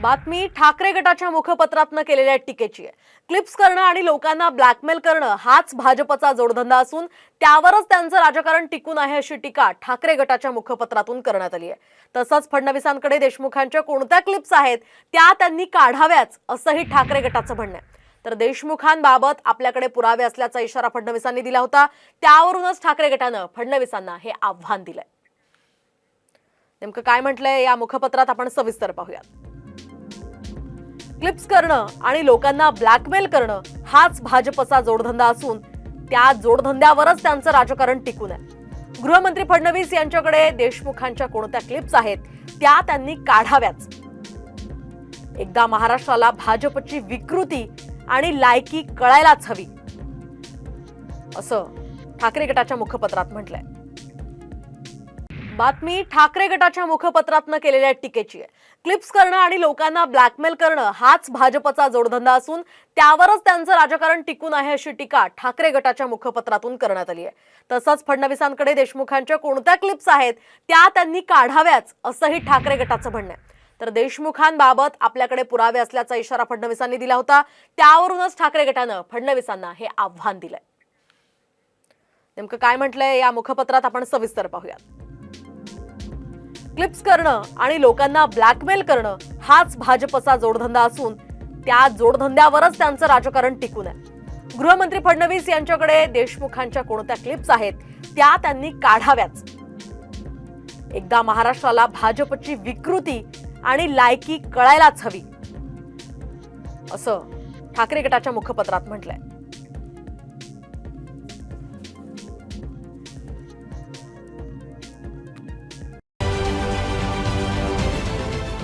बातमी ठाकरे गटाच्या मुखपत्रातनं केलेल्या टीकेची आहे. क्लिप्स करणं आणि लोकांना ब्लॅकमेल करणं हाच भाजपचा जोडधंदा असून त्यावरच त्यांचं राजकारण टिकून आहे अशी टीका ठाकरे गटाच्या मुखपत्रातून करण्यात आली आहे. तसंच फडणवीसांकडे देशमुखांच्या कोणत्या क्लिप्स आहेत त्या त्यांनी काढाव्याच असंही ठाकरे गटाचं म्हणणं आहे. तर देशमुखांबाबत आपल्याकडे पुरावे असल्याचा इशारा फडणवीसांनी दिला होता. त्यावरूनच ठाकरे गटानं फडणवीसांना हे आव्हान दिलंय. नेमकं काय म्हटलंय या मुखपत्रात आपण सविस्तर पाहूयात. क्लिप्स करणं आणि लोकांना ब्लॅकमेल करणं हाच भाजपचा जोडधंदा असून त्या जोडधंद्यावरच त्यांचं राजकारण टिकून आहे. गृहमंत्री फडणवीस यांच्याकडे देशमुखांच्या कोणत्या क्लिप्स आहेत त्या त्यांनी काढाव्याच. एकदा महाराष्ट्राला भाजपची विकृती आणि लायकी कळायलाच हवी. असं ठाकरे गटाच्या मुखपत्रात म्हटलंय. बातमी ठाकरे गटाच्या मुखपत्रातनं केलेल्या टीकेची आहे. क्लिप्स करणं आणि लोकांना ब्लॅकमेल करणं हाच भाजपचा जोडधंदा असून त्यावरच त्यांचं राजकारण टिकून आहे अशी टीका ठाकरे गटाच्या मुखपत्रातून करण्यात आली आहे. तसंच फडणवीसांकडे देशमुखांच्या कोणत्या क्लिप्स आहेत त्या त्यांनी काढाव्याच असंही ठाकरे गटाचं म्हणणं आहे. तर देशमुखांबाबत आपल्याकडे पुरावे असल्याचा इशारा फडणवीसांनी दिला होता. त्यावरूनच ठाकरे गटानं फडणवीसांना हे आव्हान दिलंय. नेमकं काय म्हटलंय या मुखपत्रात आपण सविस्तर पाहूयात. क्लिप्स करणं आणि लोकांना ब्लॅकमेल करणं हाच भाजपचा जोडधंदा असून त्या जोडधंद्यावरच त्यांचं राजकारण टिकून आहे. गृहमंत्री फडणवीस यांच्याकडे देशमुखांच्या कोणत्या क्लिप्स आहेत त्या त्यांनी काढाव्याच एकदा महाराष्ट्राला भाजपची विकृती आणि लायकी कळायलाच हवी. असं ठाकरे गटाच्या मुखपत्रात म्हटलंय.